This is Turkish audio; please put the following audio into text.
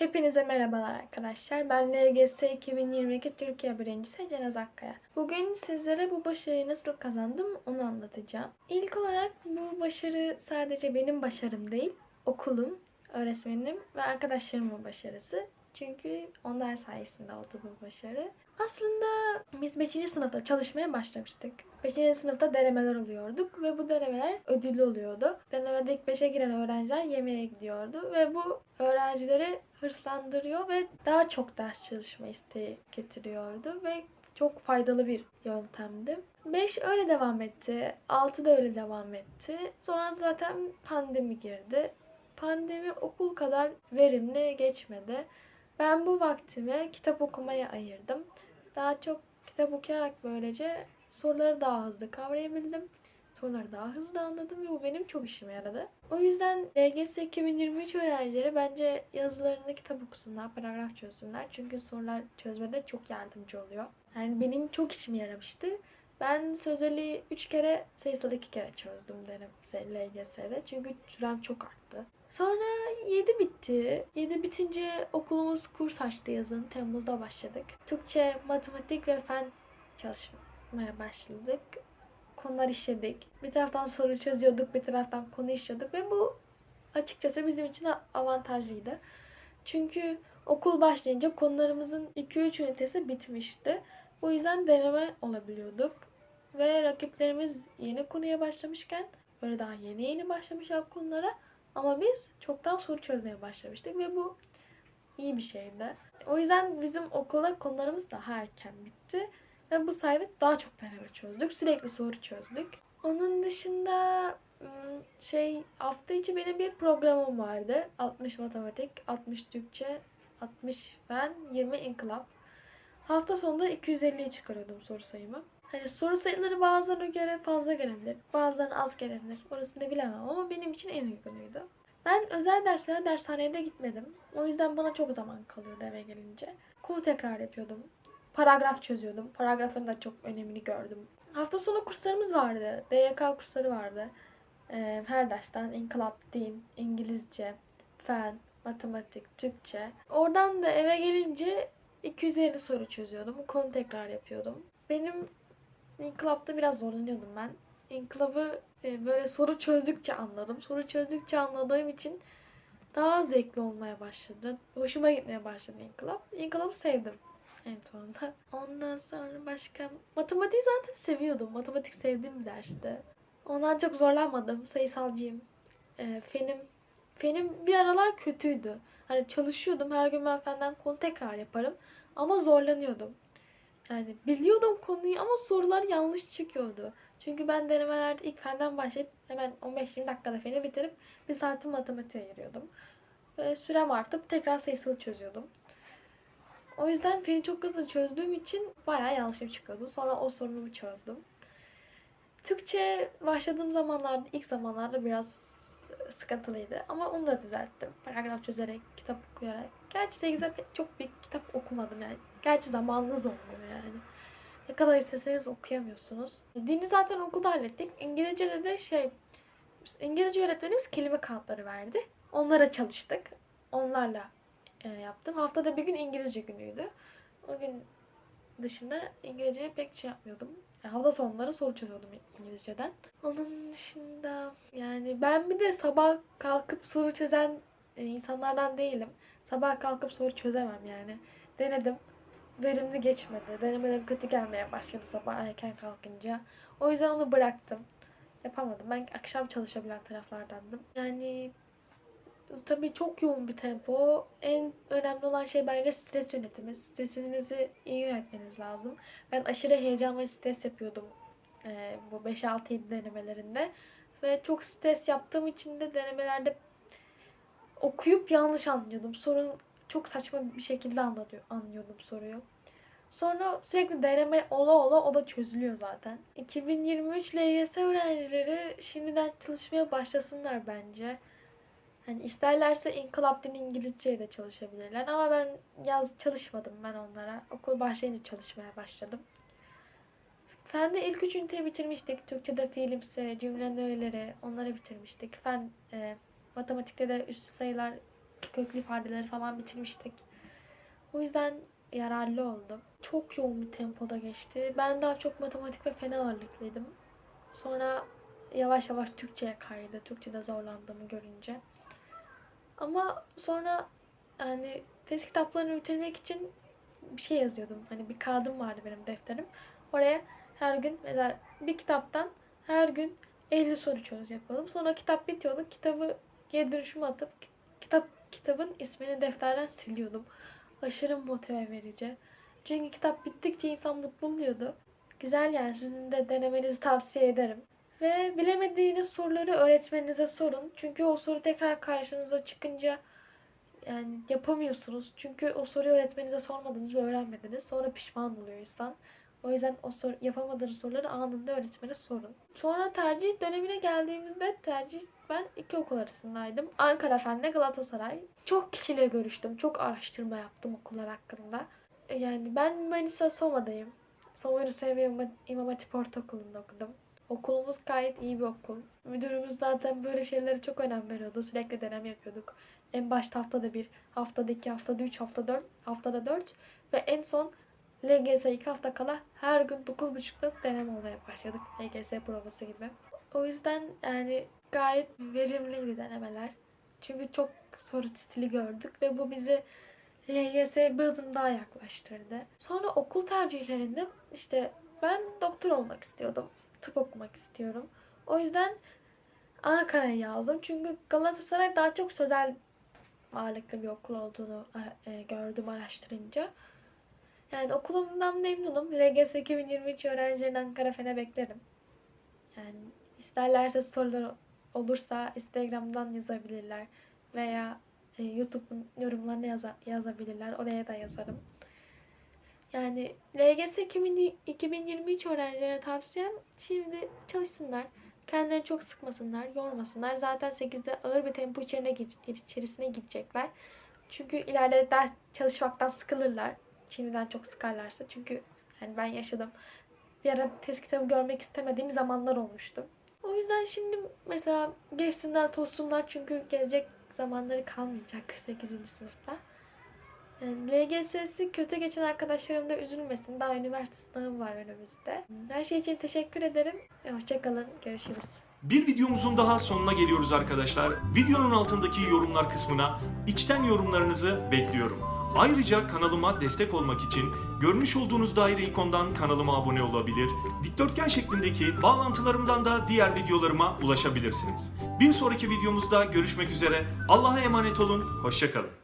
Hepinize merhabalar arkadaşlar. Ben LGS 2022 Türkiye birincisi Cenaz Akkaya. Bugün sizlere bu başarıyı nasıl kazandım onu anlatacağım. İlk olarak bu başarı sadece benim başarım değil, okulum, öğretmenim ve arkadaşlarımın başarısı. Çünkü onlar sayesinde oldu bu başarı. Aslında biz 5. sınıfta çalışmaya başlamıştık. 5. sınıfta denemeler oluyorduk ve bu denemeler ödüllü oluyordu. Denemede ilk 5'e giren öğrenciler yemeğe gidiyordu ve bu öğrencileri hırslandırıyor ve daha çok ders çalışma isteği getiriyordu ve çok faydalı bir yöntemdi. 5 öyle devam etti. 6 da öyle devam etti. Sonra zaten pandemi girdi. Pandemi okul kadar verimli geçmedi. Ben bu vaktimi kitap okumaya ayırdım. Daha çok kitap okuyarak böylece soruları daha hızlı kavrayabildim. Soruları daha hızlı anladım ve bu benim çok işime yaradı. O yüzden LGS 2023 öğrencileri bence yazılarını kitap okusunlar, paragraf çözsünler. Çünkü sorular çözmede çok yardımcı oluyor. Yani benim çok işime yaramıştı. Ben sözeli 3 kere, sayısal 2 kere çözdüm derim LGS'de. Çünkü sürem çok arttı. Sonra 7 bitti. 7 bitince okulumuz kurs açtı yazın. Temmuz'da başladık. Türkçe, matematik ve fen çalışmaya başladık. Konular işledik. Bir taraftan soru çözüyorduk, bir taraftan konu işliyorduk ve bu açıkçası bizim için avantajlıydı. Çünkü okul başlayınca konularımızın 2-3 ünitesi bitmişti. Bu yüzden deneme olabiliyorduk. Ve rakiplerimiz yeni konuya başlamışken böyle daha yeni yeni başlamış konulara ama biz çoktan soru çözmeye başlamıştık ve bu iyi bir şeydi. O yüzden bizim okula konularımız daha erken bitti. Ve bu sayede daha çok deneme çözdük. Sürekli soru çözdük. Onun dışında şey hafta içi benim bir programım vardı. 60 matematik, 60 Türkçe, 60 fen, 20 inkılap. Hafta sonunda 250'yi çıkarıyordum soru sayımı. Hani soru sayıları bazılarına göre fazla gelebilir. Bazılarına az gelebilir. Orasını bilemem ama benim için en uygunuydu. Ben özel derslere dershanede gitmedim. O yüzden bana çok zaman kalıyordu eve gelince. Konu tekrar yapıyordum. Paragraf çözüyordum. Paragrafın da çok önemini gördüm. Hafta sonu kurslarımız vardı. DYK kursları vardı. Ee, her dersten inkılap, din, İngilizce, fen, matematik, Türkçe. Oradan da eve gelince 250 soru çözüyordum. Konu tekrar yapıyordum. Benim İnkılapta biraz zorlanıyordum ben. İnkılabı e, böyle soru çözdükçe anladım. Soru çözdükçe anladığım için daha zevkli olmaya başladı. Hoşuma gitmeye başladı inkılap. İnkılabı sevdim en sonunda. Ondan sonra başka... Matematiği zaten seviyordum. Matematik sevdiğim bir derste. Ondan çok zorlanmadım. Sayısalcıyım. E, fenim Fenim bir aralar kötüydü. Hani çalışıyordum. Her gün ben fenden konu tekrar yaparım. Ama zorlanıyordum. Yani biliyordum konuyu ama sorular yanlış çıkıyordu. Çünkü ben denemelerde ilk fenden başlayıp hemen 15-20 dakikada feni bitirip bir saati matematiğe ayırıyordum. Ve sürem artıp tekrar sayısal çözüyordum. O yüzden feni çok hızlı çözdüğüm için bayağı yanlışım çıkıyordu. Sonra o sorunumu çözdüm. Türkçe başladığım zamanlarda, ilk zamanlarda biraz sıkıntılıydı. Ama onu da düzelttim. Paragraf çözerek, kitap okuyarak. Gerçi 8'de çok bir kitap okumadım yani. Gerçi zamanınız olmuyor yani. Ne kadar isteseniz okuyamıyorsunuz. Dini zaten okulda hallettik. İngilizce'de de şey... İngilizce öğretmenimiz kelime kağıtları verdi. Onlara çalıştık. Onlarla e, yaptım. Haftada bir gün İngilizce günüydü. O gün dışında İngilizceye pek şey yapmıyordum. Yani hafta sonları soru çözüyordum İngilizceden. Onun dışında yani ben bir de sabah kalkıp soru çözen e, insanlardan değilim. Sabah kalkıp soru çözemem yani. Denedim. Verimli geçmedi. Denemelerim kötü gelmeye başladı sabah erken kalkınca. O yüzden onu bıraktım. Yapamadım. Ben akşam çalışabilen taraflardandım. Yani tabii çok yoğun bir tempo. En önemli olan şey bence stres yönetimi. Stresinizi iyi yönetmeniz lazım. Ben aşırı heyecan ve stres yapıyordum e, bu 5-6-7 denemelerinde. Ve çok stres yaptığım için de denemelerde okuyup yanlış anlıyordum. Sorun çok saçma bir şekilde anlıyor, anlıyordum soruyu. Sonra sürekli deneme ola ola o da çözülüyor zaten. 2023 LYS öğrencileri şimdiden çalışmaya başlasınlar bence. Hani isterlerse inkılap dini İngilizce'ye de çalışabilirler ama ben yaz çalışmadım ben onlara. Okul başlayınca çalışmaya başladım. Fende ilk üç üniteyi bitirmiştik. Türkçe'de fiilimsi, cümlenin öğeleri onları bitirmiştik. Fen, e, matematikte de üstü sayılar köklü ifadeleri falan bitirmiştik. O yüzden yararlı oldu. Çok yoğun bir tempoda geçti. Ben daha çok matematik ve fen ağırlıklıydım. Sonra yavaş yavaş Türkçe'ye kaydı. Türkçe'de zorlandığımı görünce. Ama sonra yani test kitaplarını bitirmek için bir şey yazıyordum. Hani bir kağıdım vardı benim defterim. Oraya her gün mesela bir kitaptan her gün 50 soru çöz yapalım. Sonra kitap bitiyordu. Kitabı geri dönüşüme atıp kitap kitabın ismini defterden siliyordum. Aşırı motive verici. Çünkü kitap bittikçe insan mutlu oluyordu. Güzel yani sizin de denemenizi tavsiye ederim. Ve bilemediğiniz soruları öğretmeninize sorun. Çünkü o soru tekrar karşınıza çıkınca yani yapamıyorsunuz. Çünkü o soruyu öğretmeninize sormadınız ve öğrenmediniz. Sonra pişman oluyor insan. O yüzden o soru, yapamadığınız soruları anında öğretmene sorun. Sonra tercih dönemine geldiğimizde tercih ben iki okul arasındaydım. Ankara Fen'le Galatasaray. Çok kişiyle görüştüm. Çok araştırma yaptım okullar hakkında. E, Yani ben Manisa Soma'dayım. Soma İmam- İmam Hatip Ortaokulu'nda okudum. Okulumuz gayet iyi bir okul. Müdürümüz zaten böyle şeylere çok önem veriyordu. Sürekli denem yapıyorduk. En başta haftada bir, haftada iki, haftada üç, haftada dört, haftada dört ve en son LGS iki hafta kala her gün 9.30'da denem olmaya başladık. LGS provası gibi. O yüzden yani gayet verimliydi denemeler. Çünkü çok soru stili gördük ve bu bizi LGS'ye bir adım daha yaklaştırdı. Sonra okul tercihlerinde işte ben doktor olmak istiyordum. Tıp okumak istiyorum. O yüzden Ankara'ya yazdım. Çünkü Galatasaray daha çok sözel ağırlıklı bir okul olduğunu e, gördüm araştırınca. Yani okulumdan memnunum. LGS 2023 öğrencilerini Ankara Fen'e beklerim. Yani isterlerse sorular olursa Instagram'dan yazabilirler veya e, YouTube'un yorumlarına yaza- yazabilirler. Oraya da yazarım. Yani LGS 2000 2023 öğrencilerine tavsiyem şimdi çalışsınlar. Kendilerini çok sıkmasınlar, yormasınlar. Zaten 8'de ağır bir tempo içerine, içerisine gidecekler. Çünkü ileride ders çalışmaktan sıkılırlar. Şimdiden çok sıkarlarsa. Çünkü yani ben yaşadım. Bir ara test kitabı görmek istemediğim zamanlar olmuştu. O yüzden şimdi mesela geçsinler, tozsunlar çünkü gelecek zamanları kalmayacak 8. sınıfta. Yani LGS'si kötü geçen arkadaşlarım da üzülmesin. Daha üniversite sınavı var önümüzde. Her şey için teşekkür ederim. Hoşçakalın. Görüşürüz. Bir videomuzun daha sonuna geliyoruz arkadaşlar. Videonun altındaki yorumlar kısmına içten yorumlarınızı bekliyorum. Ayrıca kanalıma destek olmak için görmüş olduğunuz daire ikondan kanalıma abone olabilir, dikdörtgen şeklindeki bağlantılarımdan da diğer videolarıma ulaşabilirsiniz. Bir sonraki videomuzda görüşmek üzere. Allah'a emanet olun, hoşçakalın.